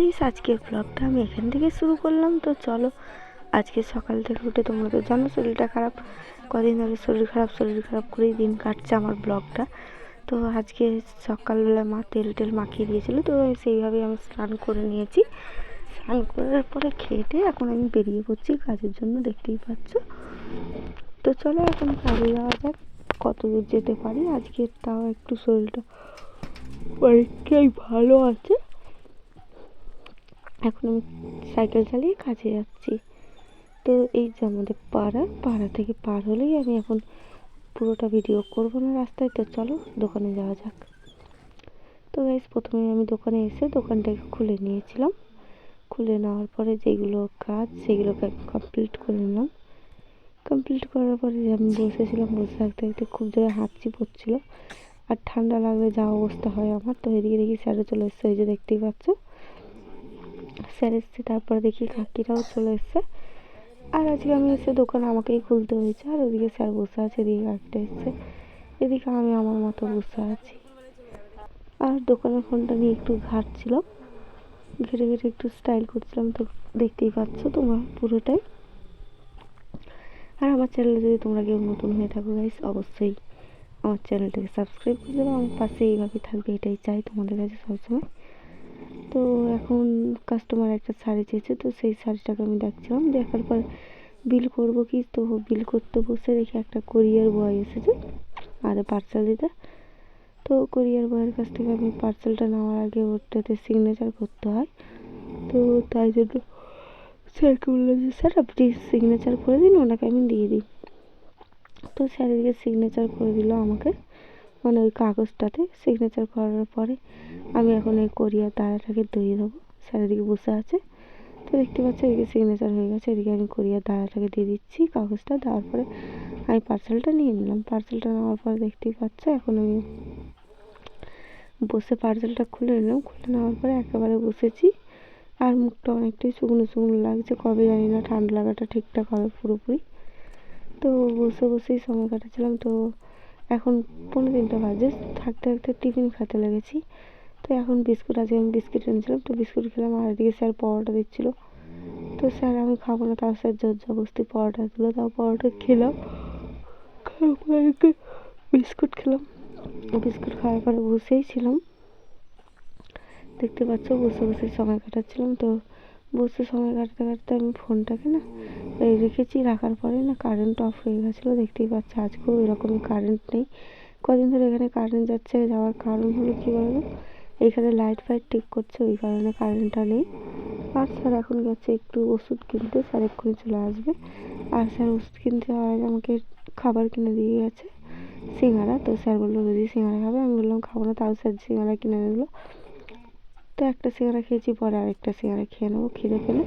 Guys আজকের ব্লগটা আমি এখান থেকে শুরু করলাম। তো চলো, আজকে সকাল থেকে উঠে তোমরা তো জানো শরীরটা খারাপ। কদিন ধরে শরীর খারাপ শরীর খারাপ করেই দিন কাটছে আমার ব্লগটা তো আজকে সকালবেলা মা তেল টেল মাখিয়ে দিয়েছিল, তো সেইভাবেই আমি স্নান করে নিয়েছি। স্নান করার পরে খেটে এখন আমি বেরিয়ে পড়ছি কাজের জন্য, দেখতেই পাচ্ছ। তো চলো এখন কাজে যাওয়া যাক, কত দূর যেতে পারি। আজকে তাও একটু শরীরটা অনেকটাই ভালো আছে। এখন আমি সাইকেল চালিয়ে কাজে যাচ্ছি। তো এই যে আমাদের পাড়া পাড়া থেকে পার হলেই আমি এখন পুরোটা ভিডিও করব না রাস্তায়। তো চলো, দোকানে যাওয়া যাক। তো গাইজ প্রথমে আমি দোকানে এসে দোকানটাকে খুলে নিয়েছিলাম। খুলে নেওয়ার পরে যেগুলো কাজ, সেগুলোকে কমপ্লিট করে নিলাম। কমপ্লিট করার পরে যে আমি বসেছিলাম, বসে থাকতে থাকতে খুব জোরে হাঁচি পড়ছিল আর ঠান্ডা লাগলে যা অবস্থা হয় আমার, তো এদিকে দেখি স্যারে চলে এসছে ওই যে দেখতেই পাচ্ছ। স্যার এসছে, তারপরে দেখি কাকিরাও চলে এসছে। আর আজকে আমি এসে দোকান আমাকেই খুলতে হয়েছে, আর ওদিকে স্যার বসে আছে, এদিকে কাকিটা এসছে। এদিকে আমি আমার মতো বসে আছি। আর দোকানের ফোনটা নিয়ে একটু ঘাটছিলাম। ঘেটে ঘেটে একটু স্টাইল করছিলাম, তো দেখতেই পাচ্ছ তোমরা পুরোটাই। আর আমার চ্যানেলে যদি তোমরা কেউ নতুন হয়ে থাকো গাইস অবশ্যই আমার চ্যানেলটাকে সাবস্ক্রাইব করে দেবো। আমার পাশে এইভাবে থাকবে, এটাই চাই তোমাদের কাছে সবসময়। তো এখন কাস্টমার একটা শাড়ি চেয়েছে, তো সেই শাড়িটাকে আমি দেখছিলাম। দেখার পর বিল করব কি? তো বিল করতে বসে দেখি একটা কোরিয়ার বয় এসেছে, আর পার্সেল দিতে। তো কোরিয়ার বয়ের কাছ থেকে আমি পার্সেলটা নেওয়ার আগে ওটাতে সিগনেচার করতে হয়। তো তাই জন্য স্যারকে বললাম যে স্যার আপনি সিগনেচার করে দিন, ওনাকে আমি দিয়ে দিই। তো স্যার এদিকে সিগনেচার করে দিল আমাকে। মানে ওই কাগজটাতে সিগনেচার করার পরে আমি এখন এই কোরিয়ার দাঁড়াটাকে দিয়ে দেবো। স্যার এদিকে বসে আছে। তো দেখতে পাচ্ছি, এদিকে সিগনেচার হয়ে গেছে। এদিকে আমি কোরিয়ার দাঁড়াটাকে দিয়ে দিচ্ছি কাগজটা। দেওয়ার পরে আমি পার্সেলটা নিয়ে নিলাম। পার্সেলটা নেওয়ার পরে দেখতেই পাচ্ছ, এখন আমি বসে পার্সেলটা খুলে নিলাম। খুলে নেওয়ার পরে একেবারে বসেছি। আর মুখটা অনেকটাই শুকনো শুকনো লাগছে। কবে জানি না ঠান্ডা লাগাটা ঠিকঠাক হবে পুরোপুরি। তো বসে বসেই সময় কাটাচ্ছিলাম। তো এখন পনেরো তিনটা বাজে। থাকতে থাকতে টিফিন খেতে লেগেছি। তো এখন বিস্কুট, আজকে আমি বিস্কুট এনেছিলাম। তো বিস্কুট খেলাম আর এদিকে স্যার পরোটা দিচ্ছিল। তো স্যার, আমি খাব না। তার স্যার জোর জবস্তি পরোটা দিল। তাও পরোটা খেলাম। বিস্কুট খেলাম। বিস্কুট খাওয়ার পরে বসেই ছিলাম। দেখতে পাচ্ছ, বসে বসে সময় কাটাচ্ছিলাম। তো বসে সময় কাটতে কাটতে আমি ফোনটাকে না এই রেখেছি, রাখার পরে না কারেন্ট অফ হয়ে গেছিল, দেখতেই পাচ্ছ আজকেও এরকমই কারেন্ট নেই। কদিন ধরে এখানে কারেন্ট যাচ্ছে, যাওয়ার কারণ হলো কী বলতো এখানে লাইট ফাইট ঠিক করছে, ওই কারণে কারেন্টটা নেই। আর স্যার এখন গেছে একটু ওষুধ কিনতে স্যার এক্ষুনি চলে আসবে। আর স্যার ওষুধ কিনতে যাওয়ার আগে আমাকে খাবার কিনে দিয়ে গেছে, সিঙ্গারা। তো স্যার বলল, যদি সিঙ্গারা খাবে? আমি বললাম, খাব না। তাও স্যার সিঙ্গারা কিনে দিলো তো একটা সিঙ্গারা খেয়েছি, পরে আরেকটা সিঙ্গারা খেয়ে নেব, খিদে পেলে।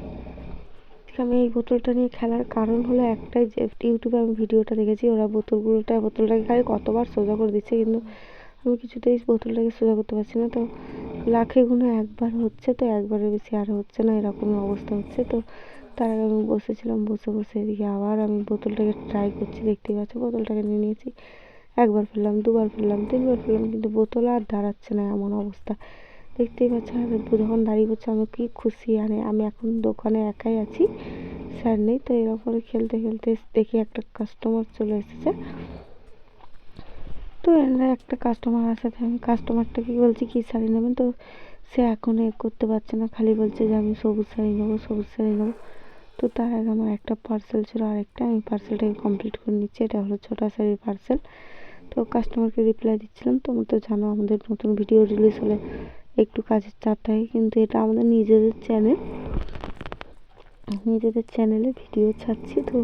আমি এই বোতলটা নিয়ে খেলার কারণ হলো একটাই যে, ইউটিউবে আমি ভিডিওটা দেখেছি, ওরা বোতলগুলোটা, বোতলটাকে খালি কতবার সোজা করে দিচ্ছে, কিন্তু আমি কিছুতেই বোতলটাকে সোজা করতে পারছি না। তো লাখে গুনে একবার হচ্ছে, তো একবারের বেশি আর হচ্ছে না, এরকমই অবস্থা হচ্ছে। তো তার আগে আমি বসেছিলাম, বসে বসে এদিকে আবার আমি বোতলটাকে ট্রাই করছি, দেখতেই পাচ্ছি, বোতলটাকে নিয়ে নিয়েছি। একবার ফেললাম, দুবার ফেললাম, তিনবার ফেললাম, কিন্তু বোতল আর দাঁড়াচ্ছে না, এমন অবস্থা। দেখতেই পাচ্ছেন আর যখন দাঁড়িয়ে পড়ছে আমি কি খুশি? আনে আমি এখন দোকানে একাই আছি, স্যার নেই, তো এরপরে খেলতে খেলতে দেখি একটা কাস্টমার চলে এসেছে। তো এরা একটা কাস্টমার আসাতে আমি কাস্টমারটাকে বলছি, কী শাড়ি নেবেন? তো সে এখন এ করতে পারছে না, খালি বলছে যে, আমি সবুজ শাড়ি নেব, সবুজ শাড়ি নেব। তো তার আগে আমার একটা পার্সেল ছিল আরেকটা, আমি পার্সেলটাকে কমপ্লিট করে নিচ্ছি, এটা হলো ছোটা শাড়ির পার্সেল তো কাস্টমারকে রিপ্লাই দিচ্ছিলাম, তোমরা তো জানো আমাদের নতুন ভিডিও রিলিজ হলে একটু কাজের চাপ থাকে কিন্তু এটা আমাদের নিজেদের চ্যানেল নিজেদের চ্যানেলে ভিডিও ছাড়ছি তো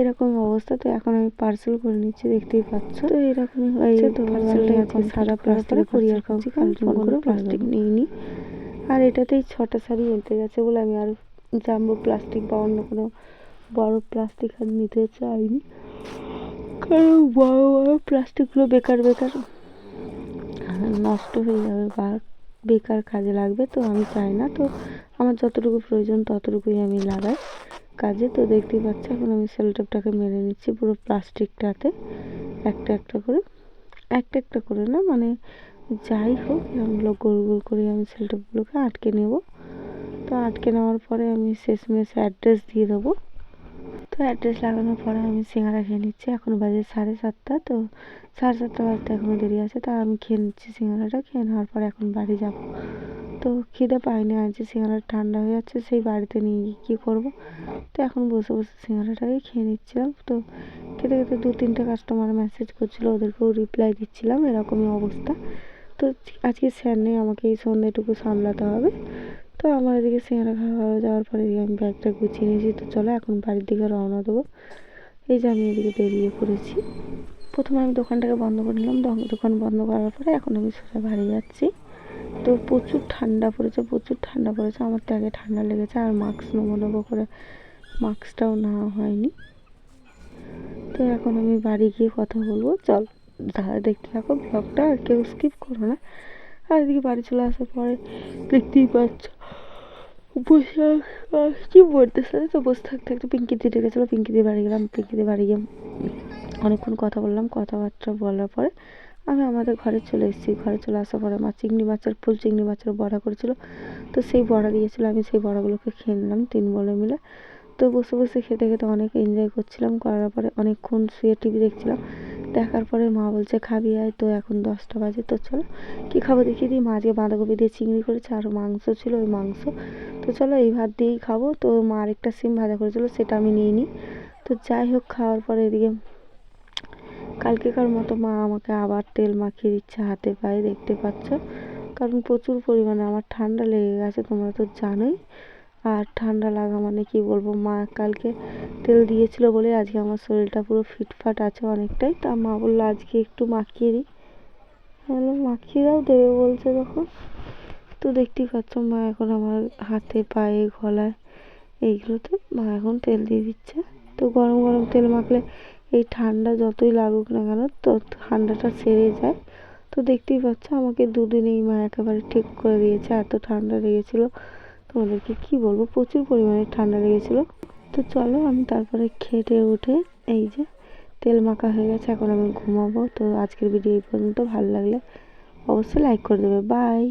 এরকম অবস্থা। তো এখন আমি পার্সেল করে নিচ্ছি দেখতেই পাচ্ছ। তো এরকমই হয়েছে তো পার্সেলটা এখন সাদা প্লাস্টিকে কুরিয়ার করছি কারণ ফোন করে প্লাস্টিক নিইনি। আর এটাতেই ছটা শাড়ি এনতে গেছে বলে আমি আর জাম্বো প্লাস্টিক বা অন্য কোনো বড় প্লাস্টিক আর নিতে চাইনি। কারণ বড় বড় প্লাস্টিকগুলো বেকার বেকার। নষ্ট হয়ে যাবে বা বেকার কাজে লাগবে, তো আমি চাই না। তো আমার যতটুকু প্রয়োজন ততটুকুই আমি লাগাই কাজে। তো দেখতেই পাচ্ছি, এখন আমি সেলোটেপটাকে মেরে নিচ্ছি পুরো প্লাস্টিকটাতে। একটা একটা করে, একটা একটা করে না মানে যাই হোক এরকম গোল গোল করে আমি সেলোটেপগুলোকে আটকে নেব। তো আটকে নেওয়ার পরে আমি শেষমেশ অ্যাড্রেস দিয়ে দেবো। তো অ্যাড্রেস লাগানোর পরে আমি সিঙ্গারা খেয়ে নিচ্ছি। এখন বাজে সাড়ে সাতটা, তো সাড়ে সাতটা বাজতে এখনও দেরি আছে, তা আমি খেয়ে নিচ্ছি সিঙ্গারাটা। খেয়ে নেওয়ার পরে এখন বাড়ি যাব। তো খিদে পাইনি যে সিঙ্গারা ঠান্ডা হয়ে যাচ্ছে, সেই বাড়িতে নিয়ে গিয়ে কী করব? তো এখন বসে বসে সিঙ্গারাটাকে খেয়ে নিচ্ছিলাম। তো খেতে খেতে দু তিনটে কাস্টমার মেসেজ করছিল, ওদেরকেও রিপ্লাই দিচ্ছিলাম, এরকমই অবস্থা। তো আজকে স্যার নেই, আমাকে এই সন্ধ্যেটুকু সামলাতে হবে। তো আমার এদিকে সিঙ্গারা খাওয়া যাওয়ার পরে এদিকে আমি ব্যাগটা গুছিয়ে নিয়েছি। তো চলো এখন বাড়ির দিকে রওনা দেবো। এই যে আমি এদিকে বেরিয়ে পড়েছি। প্রথমে আমি দোকানটাকে বন্ধ করে নিলাম। দোকান- বন্ধ করার পরে এখন আমি সোজা বাড়ি যাচ্ছি। তো প্রচুর ঠান্ডা পড়েছে, প্রচুর ঠান্ডা পড়েছে। আমার তো আগে ঠান্ডা লেগেছে, আর মাস্ক নেব নেব করে মাস্কটাও নেওয়া হয়নি। তো এখন আমি বাড়ি গিয়ে কথা বলব। চল দেখতে থাকো ব্লগটা আর কেউ স্কিপ করো না। আর বাড়ি চলে আসার পরে দেখতেই পাচ্ছ। বসে কি বলতেছে তো? বসে থাকতে থাকতে পিঙ্কিদি ডেকেছিলো পিঙ্কিদি বাড়ি গেলাম পিঙ্কি পিঙ্কিদি বাড়ি গিয়ে অনেকক্ষণ কথা বললাম, কথাবার্তা বলার পরে আমি আমাদের ঘরে চলে এসেছি। ঘরে চলে আসার পরে মা চিংড়ি মাছের ফুল, চিংড়ি মাছের বড়া করেছিল। তো সেই বড়া দিয়েছিল, আমি সেই বড়াগুলোকে খেয়ে নিলাম তিন বলে মিলে। তো বসে বসে খেতে খেতে অনেক এনজয় করছিলাম, করার পরে অনেকক্ষণ শুয়ে টিভি দেখছিলাম। দেখার পরে মা বলছে, খাবি, আয়, তো এখন দশটা বাজে, তো চলো। কী খাব দেখি দিই মা বাঁধাকপি দিয়ে চিংড়ি করেছে আর মাংস ছিল ওই মাংস। তো চলো, এই ভাত দিয়েই খাব। তো মা আরেকটা সিম ভাজা করেছিল, সেটা আমি নিয়ে নিই তো যাই হোক, খাওয়ার পরে এদিকে কালকেকার মতো মা আমাকে আবার তেল মাখিয়ে দিচ্ছে হাতে পায়ে, দেখতে পাচ্ছ? কারণ প্রচুর পরিমাণে আমার ঠান্ডা লেগে গেছে, তোমরা তো জানোই। আর ঠান্ডা লাগা মানে কি বলব মা, কালকে তেল দিয়েছিল বলে আজকে আমার শরীরটা পুরো ফিটফাট আছে অনেকটাই। তা মা বলল, আজকে একটু মাখিয়ে দিই। বললাম, মাখিয়ে দাও, দেবে বলছে তখন। তো দেখতেই পাচ্ছ মা এখন আমার হাতে, পায়ে, গলায় এইগুলোতে মা এখন তেল দিয়ে দিচ্ছে। তো গরম গরম তেল মাখলে এই ঠান্ডা যতই লাগুক না কেন তো ঠান্ডাটা সেরে যায়। তো দেখতেই পাচ্ছ আমাকে দুদিনেই মা একেবারে ঠিক করে দিয়েছে, এত ঠান্ডা লেগেছিলো। তোমাদেরকে কি বলব? প্রচুর পরিমাণে ঠান্ডা লেগেছিলো। তো চলো আমি তারপরে খেটে উঠে এই যে তেল মাখা হয়ে গেছে, এখন আমি ঘুমাবো। তো আজকের ভিডিও এই পর্যন্ত, ভালো লাগলে অবশ্যই লাইক করে দেবে। বাই